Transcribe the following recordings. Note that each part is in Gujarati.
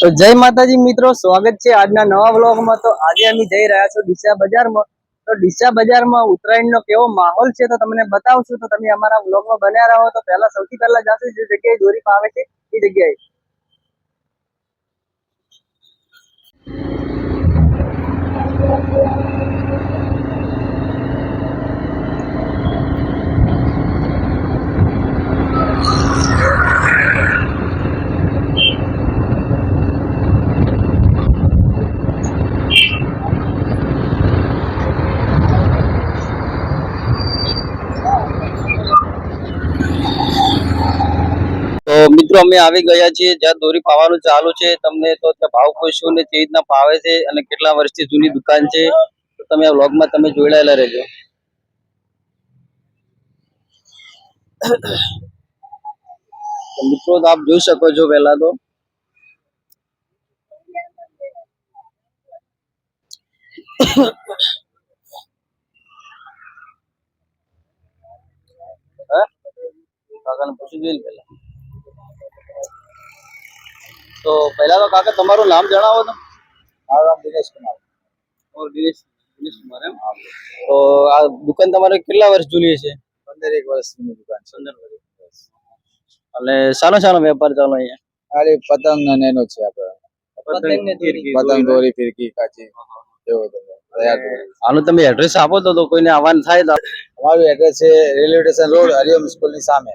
તો જય માતાજી મિત્રો, સ્વાગત છે આજના નવા બ્લોગમાં તો આજે અમે જઈ રહ્યા છો ડીસા બજારમાં. તો ડીસા બજારમાં ઉત્તરાયણનો કેવો માહોલ છે તો તમને બતાવશું. તો તમે અમારા વ્લોગમાં બન્યા રહો. તો પહેલા સૌથી પહેલા જાશું, જે જગ્યાએ દોરી પાવે છે, એ જગ્યાએ. તો મિત્રો, અમે આવી ગયા છીએ. જ્યાં દોરી પાવાનું ચાલુ છે. તમને તો ભાવ પૂછ્યું ને કેવી રીતના પાવે છે અને કેટલા વર્ષથી જૂની દુકાન છે. તમે આ વ્લોગમાં તમે જોડાયેલા રહેજો. મિત્રો આપ જોઈ શકો છો પહેલા તો. પૂછી જોઈએ ને પહેલા. તો પહેલા તો કાકા તમારું નામ જણાવો તો. મારું નામ દિનેશ કુમાર. ઓર દિનેશ દિનેશ કુમાર એમ? તો આ દુકાન તમારે કેટલા વર્ષ જૂની છે? પંદર એક વર્ષની દુકાન પંદર વર્ષ. અને સાનો સાનો વેપાર ચાલો અહીંયા? ખાલી પતંગ અને એનો છે આપણે પતંગ દોરી. ફિરકી કાચી. એવો બધો આનું તમે એડ્રેસ આપો તો કોઈને આવવાનું થાય તો. અમારું એડ્રેસ છે રેલવે સ્ટેશન રોડ હરિઓમ સ્કૂલની સામે.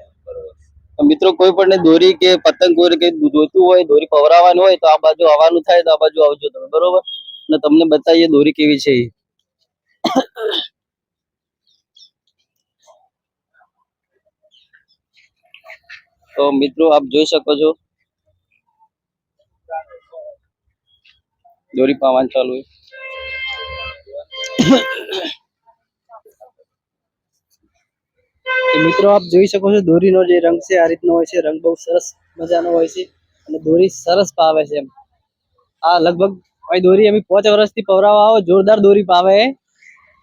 મિત્રો, કોઈ પણ દોરી કે પતંગ દોરી કે જોઈતું હોય, દોરી પવરાવાની હોય, તો આ બાજુ આવવાનું થાય, તો આ બાજુ આવજો તમે, બરોબર? અને તમને બતાવીએ દોરી કેવી છે તો મિત્રો, આપ જોઈ શકો છો. દોરી પાવાનું ચાલુ છે. મિત્રો, આપ જોઈ શકો છો, દોરીનો જે રંગ છે, આ રીતનો હોય છે, રંગ બહુ સરસ મજાનો હોય છે અને દોરી સરસ પાવે છે એમ. આ લગભગ અહીં દોરી અમે પાંચ વર્ષથી પવરાવા આવો, જોરદાર દોરી પાવે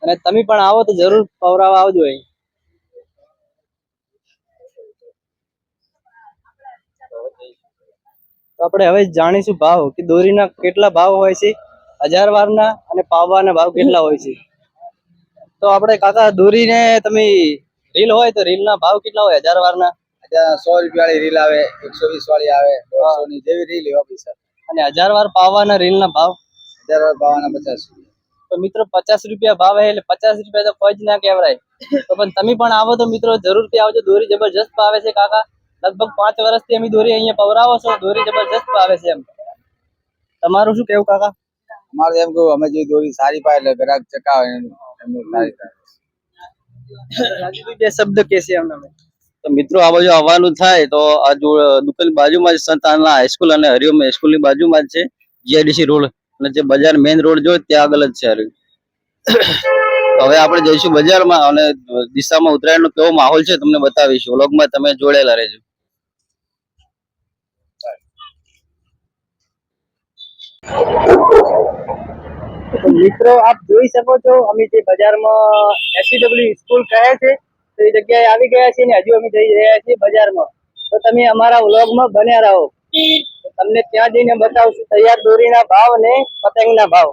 અને તમે પણ આવો તો જરૂર પવરાવા આવજો અહીં. તો આપણે હવે જાણીશું ભાવ, કે દોરીના કેટલા ભાવ હોય છે, હજાર વારના અને પાવવાના ભાવ કેટલા હોય છે. તો આપણે કાકા, દોરીને તમે રીલ હોય તો રીલ ના ભાવ કેટલા હોય? હજાર વાર ના સો રૂપિયા વાળી રીલ આવે એકસો વીસ વાળી આવે દોઢસો ની જેવી રીલ એવા પૈસા. અને હજાર વાર પાવાના રીલ ના ભાવ? હજાર વાર પાવાના પચાસ રૂપિયા. તો મિત્રો પચાસ રૂપિયા ભાવ હે એટલે પચાસ રૂપિયા તો કોઈ ના કહેવાય. તો પણ તમે પણ આવો તો મિત્રો જરૂરથી આવજો. દોરી જબરજસ્ત પાવે છે કાકા. લગભગ પાંચ વર્ષથી અમે દોરી અહીંયા પવરાવો છો. દોરી જબરજસ્ત પાવે છે એમ. તમારું શું કેવું કાકા? અમારે એમ કહું અમે જે દોરી સારી પાય એટલે ગ્રાહક ચકાવે એનું. એમનું સારી થાય શબ્દ કહેશે તો મિત્રો, આ બાજુ આવવાનું થાય તો આ જો દુકાન બાજુમાં જ સંતાનના હાઈસ્કૂલ અને હરિઓમ હાઈસ્કૂલની બાજુમાં જ છે જીઆઈડીસી રોડ. અને જે બજાર મેઇન રોડ જો ત્યાં આગળ જ છે હરિઓમ. હવે આપણે જઈશું બજારમાં અને દિશામાં ઉત્તરાયણનો કેવો માહોલ છે તમને બતાવીશું. વ્લોગમાં તમે જોડેલા રહેજો. મિત્રો, આપ જોઈ શકો છો, અમે જે બજારમાં એસસીડબલ્યુ સ્કૂલ કહે છે, તો એ જગ્યાએ આવી ગયા છીએ ને હજુ અમે જઈ રહ્યા છીએ બજારમાં. તો તમે અમારા વ્લોગમાં બન્યા રહો. તમને ત્યાં જઈને બતાવશું તૈયાર દોરીના ભાવ ને પતંગના ભાવ.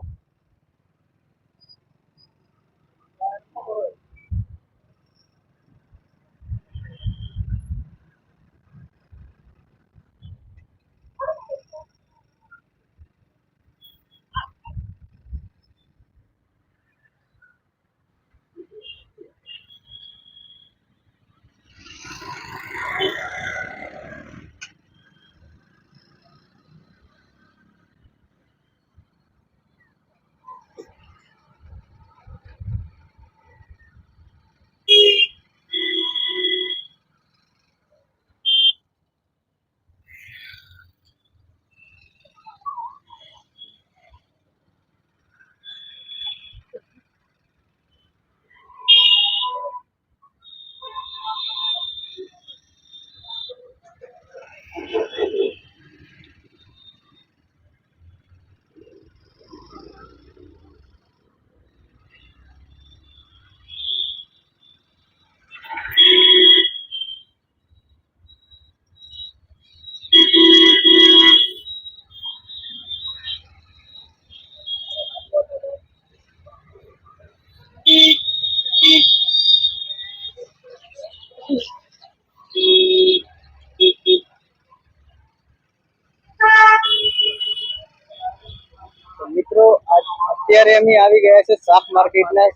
મિત્રો અત્યારે અમે આવી ગયા છે શાક માર્કેટના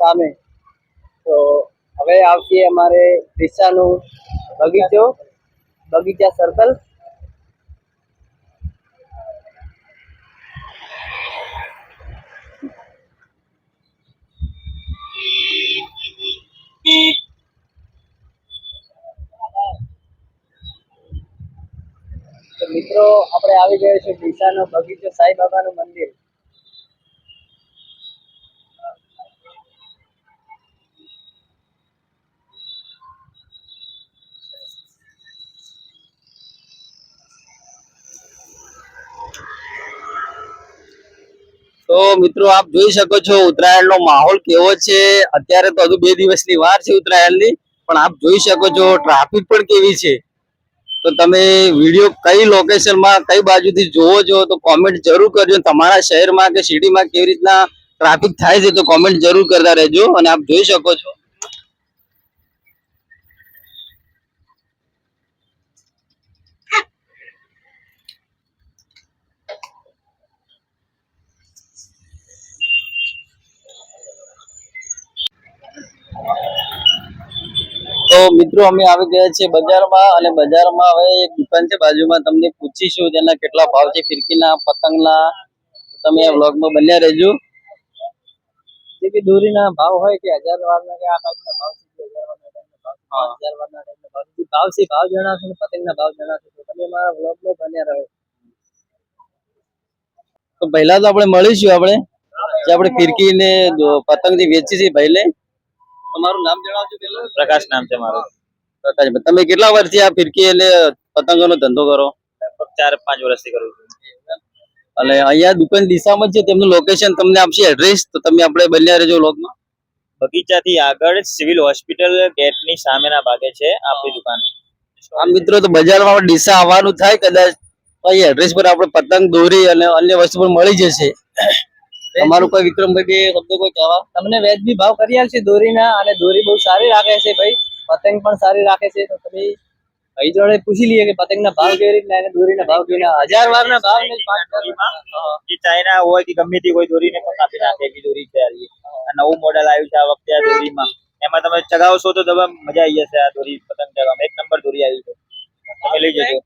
સામે. તો હવે આવશે અમારે ડીસાનું બગીચો, બગીચા સર્કલ મિત્રો, આપણે આવી ગયા છે ડીસાનો બગીચો સાઈ બાબાનું મંદિર. તો મિત્રો, આપ જોઈ શકો છો ઉત્તરાયણ નો માહોલ કેવો છે. અત્યારે તો હજુ બે દિવસની વાર છે ઉત્તરાયણની, પણ આપ જોઈ શકો છો, ટ્રાફિક પણ કેવી છે. તો તમે વીડિયો કઈ લોકેશનમાં કઈ બાજુથી જોવો છો, તો કોમેન્ટ જરૂર કરજો. તમારા શહેરમાં કે સિટીમાં કેવી રીતના ટ્રાફિક થાય છે, તો કોમેન્ટ જરૂર કરતા રહેજો અને આપ જોઈ શકો છો. તો મિત્રો, અમે આવી ગયા છીએ બજારમાં અને બજારમાં હવે એક દુકાન છે, બાજુમાં તમને પૂછીશું તેના કેટલા ભાવ છે ફિરકીના પતંગના. તમે આ વ્લોગમાં બન્યા રહેજો. જે કે દોરીના ભાવ હોય કે હજાર વારના કે આ ટાઈપના ભાવ છે હજાર વારના ટાઈપના ભાવ ટાઈપના ભાવ છે ભાવ જણાવશો પતંગના ભાવ જણાવશો તો તમે મારા વ્લોગમાં બન્યા રહો. તો પહેલા તો આપણે મળીશું આપણે, જે આપણે ફિરકી ને પતંગ જે વેચી છે ભાઈને તમારું નામ જણાવજો પેલા પ્રકાશ નામ છે મારું. પ્રકાશ તમે કેટલા વર્ષથી આ ફિરકી એટલે પતંગોનો ધંધો કરો? ચાર પાંચ વર્ષથી કરું છું. અને અહીંયા દુકાન દિશામાં છે તેમનું લોકેશન તમને આપશે એડ્રેસ તો તમે આપણે બન્યા રહેજો લોગમાં બગીચાથી આગળ સિવિલ હોસ્પિટલ ગેટની સામેના ભાગે છે આપણી દુકાન. આ મિત્રો તો બજારમાં ડીસા આવવાનું થાય કદાચ તો અહીં એડ્રેસ પર આપણે પતંગ દોરી અને અન્ય વસ્તુ પણ મળી જશે. તમારું કોઈ વિક્રમભાઈ બે શબ્દો કોઈ કહેવા? તમને વ્યાજબી ભાવ કરી આલશે દોરીના અને દોરી બહુ સારી રાખે છે ભાઈ. પતંગ પણ સારી રાખે છે. તો તમે ભાઈ જોડે પૂછી લઈએ કે પતંગના ભાવ કેવી રીતના અને દોરીના ભાવ કેવી રીતના. હજાર વારના ભાવ ને પાંચ હજારના ચાઇના હોય કે ગમે તે કોઈ દોરીને પણ કાપી નાખે એવી દોરી છે આ. નવું મોડેલ આવ્યું છે આ વખતે આ દોરીમાં. એમાં તમે ચગાવશો તો તમે મજા આવી જશે આ દોરી પતંગ ચગાવવામાં. એક નંબર દોરી આવી છે. તમે લઈ જજો.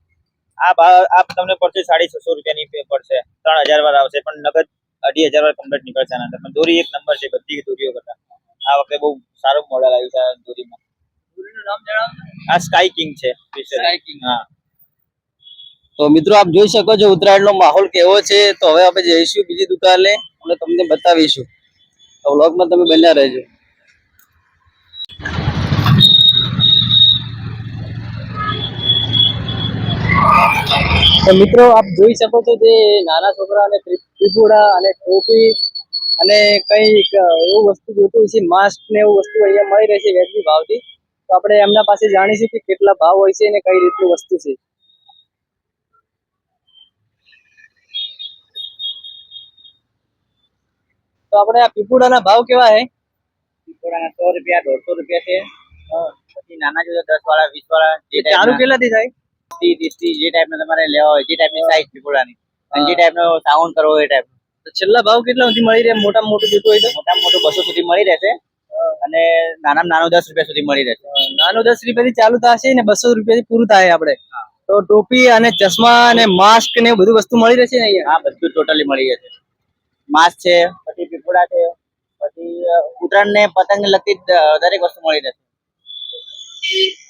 આ ભાવ આ તમને પડશે સાડી છસો રૂપિયાની પડશે. ત્રણ હજાર વાર આવશે. પણ નગદ અઢી હજાર વાર કમ્પ્લેટ નીકળશે આના અંદર. પણ દોરી એક નંબર છે બધી દોરીઓ કરતા. આ વખતે બહુ સારું મોડેલ આવ્યું છે આ દોરીમાં. દોરીનું નામ જણાવો આ સ્કાય કિંગ છે. હા. તો મિત્રો આપ જોઈ શકો છો ઉત્તરાયણ નો માહોલ કેવો છે. તો હવે આપણે જઈશું બીજી દુકાને અને તમને બતાવીશું. તો વ્લોગમાં તમે બન્યા રહેજો. તો મિત્રો આપ જોઈ શકો છો જે નાના છોકરાને ત્રિપુડા અને ટોપી અને કંઈક એવું વસ્તુ જોતું છે માસ્ક ને એવું વસ્તુ અહીંયા મળી રહેશે વ્યાજબી ભાવથી. તો આપણે એમના પાસે જાણીશું કે કેટલા ભાવ હોય છે અને કઈ રીતનું વસ્તુ છે. તો આપણે આ પીપુડાના ભાવ કેવા હે? પીપોળાના સો રૂપિયા દોઢસો રૂપિયા છે. પછી નાના જુદા દસ વાળા વીસ વાળા જે ચાલુ કેટલાથી થાય? ટી ટીસ્ટી જે ટાઈપના તમારે લેવા હોય જે ટાઈપની સાઈઝ પીપોળાની અને જે ટાઈપનો સાઉન્ડ કરવો એ ટાઈપ તો છેલ્લા ભાવ કેટલા સુધી મળી રહે મોટા મોટું જોતું હોય તો? મોટા મોટું બસો સુધી મળી રહેશે. અને નાના નાનું દસ રૂપિયા સુધી મળી રહેશે. નાનું દસ રૂપિયાથી ચાલુ થશે ને બસો રૂપિયાથી પૂરું થાય આપણે? તો ટોપી અને ચશ્મા અને માસ્ક ને બધું વસ્તુ મળી રહેશે ને અહીંયા? હા બધું ટોટલી મળી જશે માસ્ક છે પછી પીપોડા છે પછી ઉત્તરાયણ ને પતંગ લગતી દરેક વસ્તુ મળી રહેશે.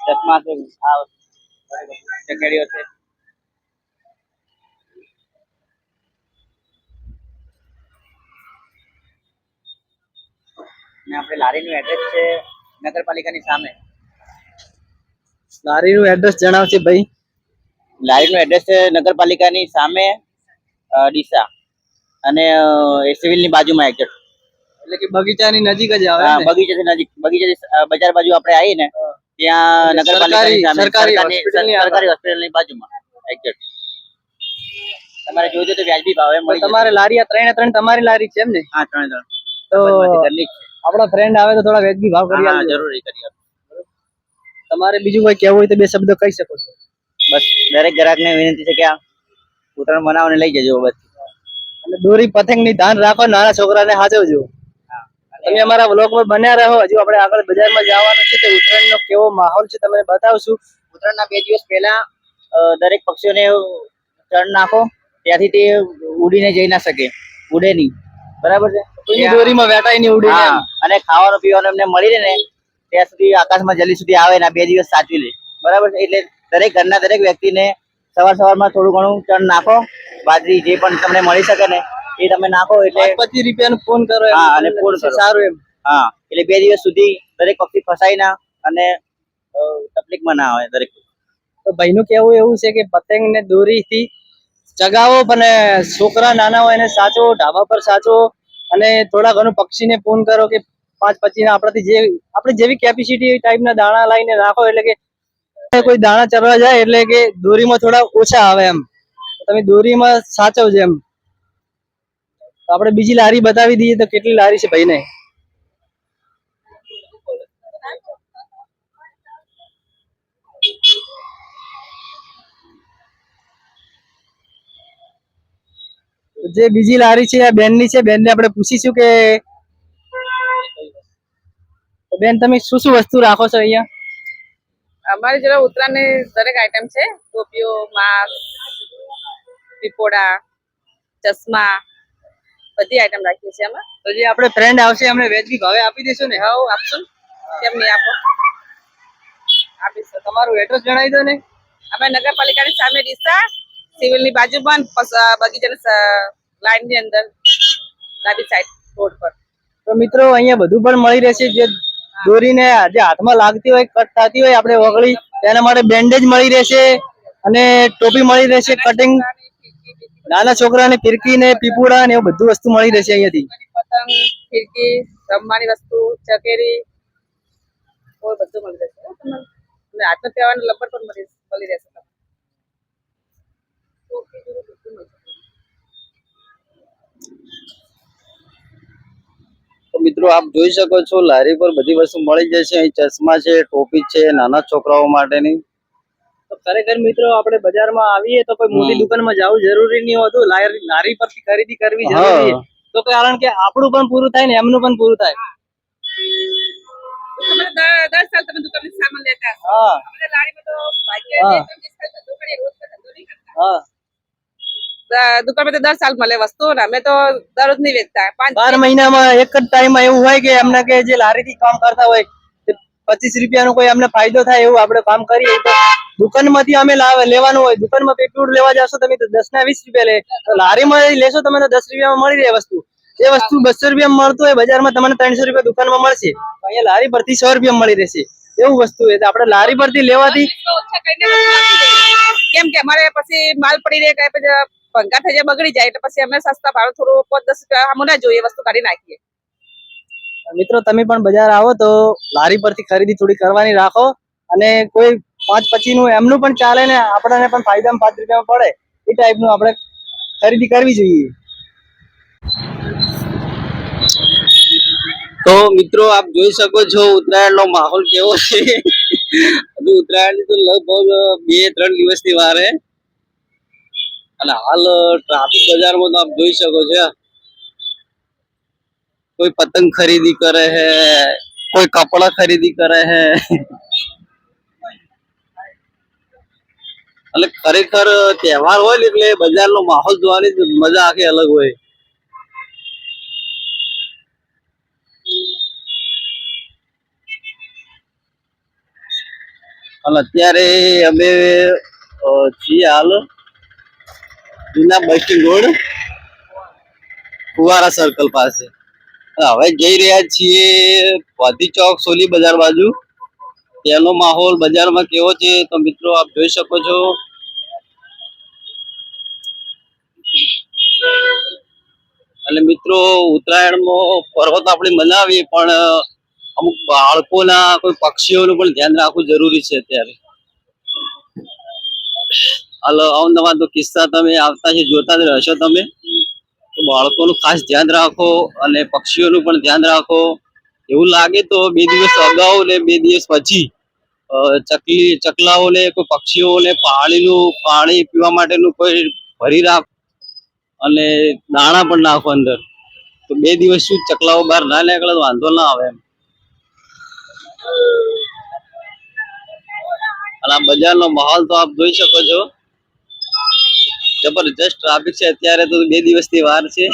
ચશ્મા છે આ ચકેડીઓ છે. ને આપણે લારીનું એડ્રેસ છે નગરપાલિકાની સામે. લારીનું એડ્રેસ જણાવશે ભાઈ. લારીનું એડ્રેસ છે નગરપાલિકાની સામે ડીસા. અને એ સિવિલની બાજુમાં એક્ઝેક્ટ એટલે કે બગીચાની નજીક જ આવે હા બગીચાની નજીક. બગીચાની બજાર બાજુ આપણે આવીએ ને ત્યાં નગરપાલિકાની સામે સરકારી- સરકારી હોસ્પિટલની બાજુમાં એક્ઝેક્ટ તમારે જોજો તો વ્યાજબી ભાવે મળી તમારે લારી આ ત્રણે ત્રણ તમારી લારી છે એમ ને? હા ત્રણ ત્રણ. તો ઘરની છે. આપણા ફ્રેન્ડ આવે તો થોડા વેગી ભાવ કરી હા આપજો. જરૂરી કરી આપો. તમારે બીજું કોઈ કહેવું હોય તો બે શબ્દ કહી શકો છો. બસ દરેક ગ્રાહકને વિનંતી છે કે આ ઉત્તરાયણ બનાવને લઈ જજો બસ. અને દોરી પતંગની ધ્યાન રાખો નાના છોકરાને સાચવજો તમે અમારા વ્લોગમાં બન્યા રહો હજુ આપણે આગળ બજારમાં જવાનું છે તો ઉત્તરાયણનો કેવો માહોલ છે તમને બતાવશું. ઉત્તરાયણના બે દિવસ પહેલા દરેક પક્ષીઓને ચણ નાખો ત્યાંથી તે ઉડીને જઈ ના શકે. ઉડે નહીં. બરાબર છે? દોરીમાં વેટાઈ નહીં ઉડી અને ખાવાનું પીવાનું એમને મળી રહે ને ત્યાં સુધી આકાશમાં જલ્દી સુધી આવે ને બે દિવસ સાચવી લે. બરાબર એટલે દરેક ઘરના દરેક વ્યક્તિને સવાર સવારમાં થોડું ઘણું ચણ નાખો બાજરી જે પણ તમને મળી શકે ને એ તમે નાખો એટલે પચીસ રૂપિયાનો ફોન કરો હા, અને ફોન સારું એમ. હા એટલે બે દિવસ સુધી દરેક પક્ષી ફસાય ના અને તકલીફમાં ના આવે દરેક તો ભાઈનું કેવું એવું છે કે પતંગ ને દોરીથી ચગાવો પણ છોકરા નાના હોય એને સાચો ઢાબા પર સાચવો અને થોડા ઘણું પક્ષીને ફોન કરો કે પાંચ પચીસ આપણાથી જે આપણે જેવી કેપેસિટી ટાઈપના દાણા લાવીને રાખો, એટલે કે કોઈ દાણા ચરવા જાય એટલે કે દોરીમાં થોડા ઓછા આવે એમ. તમે દોરીમાં સાચવજો એમ. આપણે બીજી લારી બતાવી દઈએ તો કેટલી લારી છે ભાઈને તો જે બીજી લારી છે આ બેનની છે બેન ને આપણે પૂછીશું કે બેન તમે શું શું વસ્તુ રાખો છો અહીંયા? અમારી જોડે ઉત્તરાયણની દરેક આઈટમ છે ટોપીઓ માસ્ક પીપોડા ચશ્મા બધી આઈટમ રાખીએ છીએ અમે તો જે આપણે ફ્રેન્ડ આવશે એમને વેજબી ભાવે આપી દેશો ને? હા આપશો કેમ નહીં આપો? આપીશું તમારું એડ્રેસ જણાવી દો ને. અમે નગરપાલિકાની સામે ડીસા સિવિલની બાજુમાં પણ બગીચાની લાઈનની અંદર ડાબી સાઈડ રોડ પર. તો મિત્રો અહીંયા બધું પણ મળી રહેશે. જે દોરીને જે હાથમાં લાગતી હોય કટ થતી હોય આપણે ઓગળી તેના માટે બેન્ડેજ મળી રહેશે અને ટોપી મળી રહેશે કટિંગ નાના છોકરાને ફિરકી ને પીપુડા ને એવું બધું વસ્તુ મળી રહેશે અહીંયાથી. પતંગ ફિરકી રમવાની વસ્તુ ચકેરી બધું મળી રહેશે. હાથમાં પહેરવાનું લપડ પણ મળી રહેશે તમને. ટોપી જેવું બધું મળશે. તો મિત્રો આપ જોઈ શકો છો લારી પર બધી વસ્તુ મળી જશે અહીં ચશ્મા છે ટોપી છે નાના છોકરાઓ માટેની. ખરેખર મિત્રો આપણે બજારમાં આવીએ તો કોઈ મોટી દુકાનમાં જવું જરૂરી નહીં હોતું. લારી લારી પરથી ખરીદી કરવી જરૂરી. તો કારણ કે આપણું પણ પૂરું થાય ને એમનું પણ પૂરું થાય. તમે દર સાલ તમે દુકાનથી સામાન લેતા હા. લારીમાં તો ભાગ્ય હા. બે ત્રણ દિવસ થાય ધંધો કરીએ, રોજ તો ધંધો નહીં કરતા. હા દ- દુકાનમાં દર સાલ મળે વસ્તુ ને અમે તો દરરોજ નહીં વેચતા. બાર મહિનામાં એક જ ટાઈમ એવું હોય કે એમને કે જે લારીથી કામ કરતા હોય પચીસ રૂપિયાનો કોઈ અમને ફાયદો થાય એવું આપણે કામ કરીએ તો દુકાનમાંથી અમે લેવાનું હોય. દુકાનમાં પેટ્રોલ લેવા જશો તમે તો દસ ના વીસ રૂપિયા લે. તો લારીમાં લેશો તમે તો દસ રૂપિયામાં મળી રહે વસ્તુ. એ વસ્તુ બસો રૂપિયા મળતું હોય બજારમાં તમને ત્રણસો રૂપિયા દુકાનમાં મળશે. અહીંયા લારી પરથી સો રૂપિયા મળી રહેશે. એવું વસ્તુ તો આપણે લારી પરથી લેવાથી. કેમ કે અમારે પછી માલ પડી રહે કઈ પછી ભંગા થઈ જાય બગડી જાય એટલે પછી અમે સસ્તા ભાવે થોડું પાંચ દસ રૂપિયા અમને જોઈએ વસ્તુ કાઢી નાખીએ. મિત્રો તમે પણ બજાર આવો તો લારી પરથી ખરીદી થોડી કરવાની રાખો અને કોઈ પાંચ પચી નું એમનું પણ ચાલે ને આપણને પણ ફાયદામાં પાંચ રૂપિયામાં પડે એ ટાઈપનું આપણે ખરીદી કરવી જોઈએ. તો મિત્રો આપ જોઈ શકો છો ઉત્તરાયણ નો માહોલ કેવો છે. હજુ ઉત્તરાયણની તો લગભગ બે ત્રણ દિવસની વાર છે અને હાલ ટ્રાફિક બજારમાં તો આપ જોઈ શકો છો કોઈ પતંગ ખરીદી કરે હે, કોઈ કપડા ખરીદી કરે હે. એટલે ખરેખર તહેવાર હોય ને એટલે બજારનો માહોલ જોવાની મજા આખી અલગ હોય. અને અત્યારે અમે છીએ હાલ જૂના bus stand road, Fuvara circle પાસે. હવે જઈ રહ્યા છીએ પોધી ચોક, સોલી બજાર બાજુ. ત્યાંનો માહોલ બજારમાં કેવો છે તો મિત્રો આપ જોઈ શકો છો. એટલે મિત્રો ઉત્તરાયણમાં પર્વ તો આપણે મનાવીએ પણ અમુક બાળકોના કોઈ પક્ષીઓનું પણ ધ્યાન રાખવું જરૂરી છે અત્યારે. અવનવા કિસ્સા તમે આવતા છે જોતા જ રહેશો તમે. તો બાળકોનું ખાસ ધ્યાન રાખો અને પક્ષીઓનું પણ ધ્યાન રાખો. એવું લાગે તો બે દિવસ અગાઉ ને બે દિવસ પછી ચકલી, ચકલાઓને કોઈ પક્ષીઓને પાણીનું, પાણી પીવા માટેનું કોઈ ભરી રાખ અને દાણા પણ નાખો અંદર. તો બે દિવસ શું ચકલાઓ બહાર ના નીકળે તો વાંધો ના આવે એમ. અને આ બજારનો માહોલ તો આપ જોઈ શકો છો. જબરજસ્ત ટ્રાફિક છે. અત્યારે તો બે દિવસની વાર છે.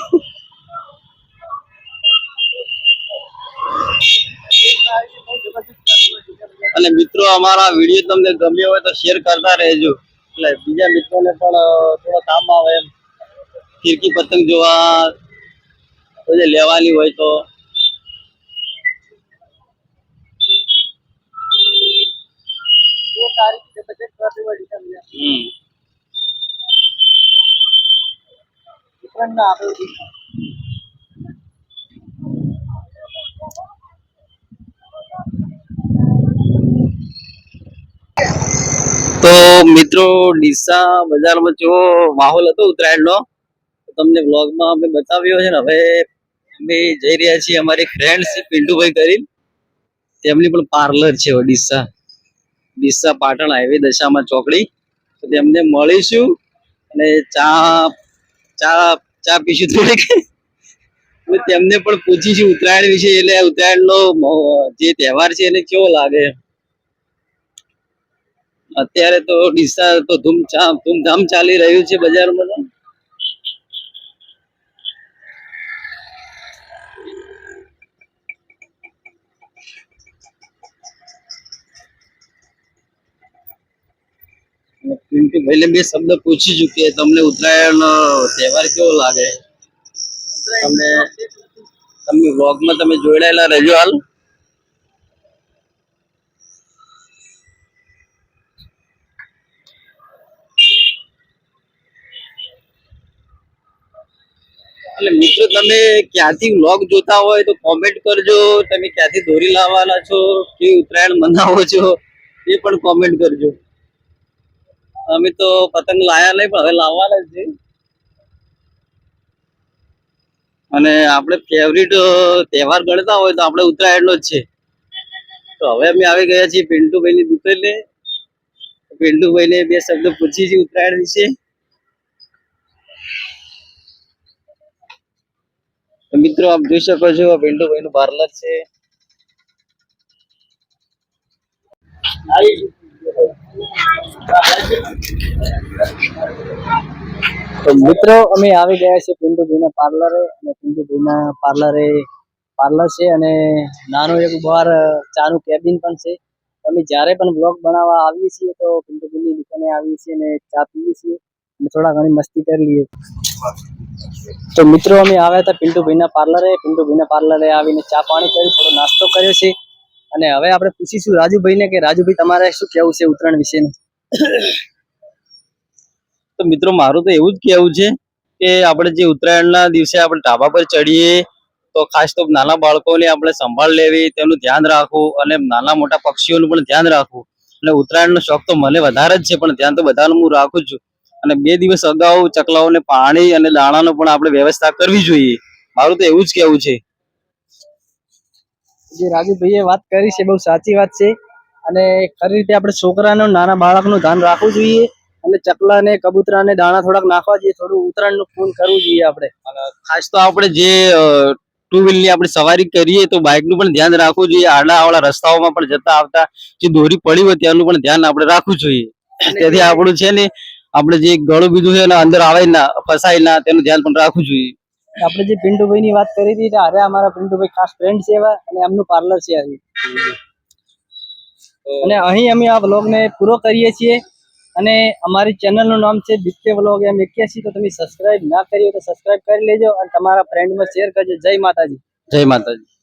અને મિત્રો અમારા વીડિયો તમને ગમ્યો હોય તો શેર કરતા રહેજો. એટલે બીજા મિત્રોને પણ થોડો કામ આવે એમ. ફિરકી પતંગ જોવા લેવાની હોય તો. હમ. તો મિત્રો, ડીસા બજારમાં જો માહોલ હતો ઉત્તરાયણનો તમને વ્લોગમાં અમે બતાવ્યો છે ને, હવે અમે જઈ રહ્યા છીએ અમારી ફ્રેન્ડ છે પિન્ટુભાઈ કરી તેમની પણ પાર્લર છે ડીસા. ડીસા પાટણ હાઈવે દશામાં ચોકડી. તો તેમને મળીશું અને ચા ચા ચા પીશું થોડીક. તેમને પણ પૂછીશું ઉત્તરાયણ વિશે, એટલે ઉત્તરાયણનો નો જે તહેવાર છે એને કેવો લાગે? અત્યારે તો ડીસા તો ધૂમધામ ધૂમધામ ચાલી રહ્યું છે બજારમાં. પિન્ટુભાઈને બે શબ્દ પૂછી ચૂકીએ તમને ઉત્તરાયણ તહેવાર કેવો લાગે? તમને, તમે વ્લોગમાં તમે જોડાયેલા રહેજો હાલ. એટલે મિત્રો, તમે ક્યાંથી વ્લોગ જોતા હોય તો કોમેન્ટ કરજો. તમે ક્યાંથી દોરી લાવવાના છો કે ઉત્તરાયણ મનાવો છો, એ પણ કોમેન્ટ કરજો. અમે તો પતંગ લાયા નહીં, પણ હવે લાવવાના છે અને આપણે ફેવરિટ તહેવાર ગણતા હોય તો આપણે ઉત્તરાયણનો જ છે. તો હવે અમે આવી ગયા છીએ પિન્ટુભાઈની દુકાને. પિન્ટુભાઈને બે શબ્દ પૂછી છે ઉત્તરાયણ વિશે. મિત્રો, આપ જોઈ શકો છો, પિન્ટુભાઈનું પિન્ટુભાઈ પાર્લર છે. તો મિત્રો, અમે આવી ગયા છે પિન્ટુભાઈના પાર્લરે અને પિન્ટુભાઈના પાર્લરે પાર્લર છે અને નાનું એક બહાર ચાનું કેબિન પણ છે. અમે જ્યારે પણ બ્લોગ બનાવવા આવીએ છીએ તો પિન્ટુભાઈની દુકાને આવીએ છીએ અને ચા પીએ છીએ અને થોડા ઘણી મસ્તી કરી લઈએ. તો મિત્રો, અમે આવ્યા હતા પિન્ટુભાઈના પાર્લરે પિન્ટુભાઈના પાર્લરે આવીને ચા પાણી કરી થોડો નાસ્તો કર્યો છે. અને હવે આપણે પૂછીશું રાજુભાઈને કે રાજુભાઈ, તમારે શું કહેવું છે ઉત્તરાયણ વિશેનું? તો મિત્રો, મારું તો એવું જ કહેવું છે કે આપણે જે ઉત્તરાયણના દિવસે આપણે ઢાબા પર ચડીએ, તો ખાસ તો નાના બાળકોને આપણે સંભાળ લેવી, તેનું ધ્યાન રાખવું અને નાના મોટા પક્ષીઓનું પણ ધ્યાન રાખવું. અને ઉત્તરાયણનો શોખ તો મને વધારે જ છે, પણ ધ્યાન તો બધાનું હું રાખું છું. અને બે દિવસ અગાઉ ચકલાઓને પાણી અને દાણાનો પણ આપણે વ્યવસ્થા કરવી જોઈએ. મારું તો એવું જ કહેવું છે. જે રાજુભાઈએ વાત કરી છે બહુ સાચી વાત છે. અને ખરી રીતે આપણે છોકરાનું, નાના બાળકનું ધ્યાન રાખવું જોઈએ. અને ચકલા ને કબૂતરા ને દાણા થોડાક નાખવા જોઈએ થોડું ઉત્તરાયણનું ફોન કરવું જોઈએ આપણે. ખાસ તો આપણે જે ટુ વ્હીલની આપણે સવારી કરીએ તો બાઇકનું પણ ધ્યાન રાખવું જોઈએ. આડા આવડા રસ્તાઓમાં પણ જતા આવતા જે દોરી પડી હોય ત્યાંનું પણ ધ્યાન આપણે રાખવું જોઈએ. તેથી આપણું છે ને આપણે જે ગળું બીજું છે એના અંદર આવે ના ફસાય ના તેનું ધ્યાન પણ રાખવું જોઈએ. આપણે જે પિન્ટુભાઈ ની વાત કરી હતી અરે અમારા પિન્ટુભાઈ ખાસ ફ્રેન્ડ છે એવા અને એમનું પાર્લર છે અને અહીં અમે આ બ્લોગ ને પૂરો કરીએ છીએ. અને અમારી ચેનલનું નામ છે દિત્ય વ્લોગ એમ એક્યાસી. તો તમે સબસ્ક્રાઇબ ના કરી તો સબસ્ક્રાઇબ કરી લેજો અને તમારા ફ્રેન્ડમાં શેર કરજો. જય માતાજી. જય માતાજી.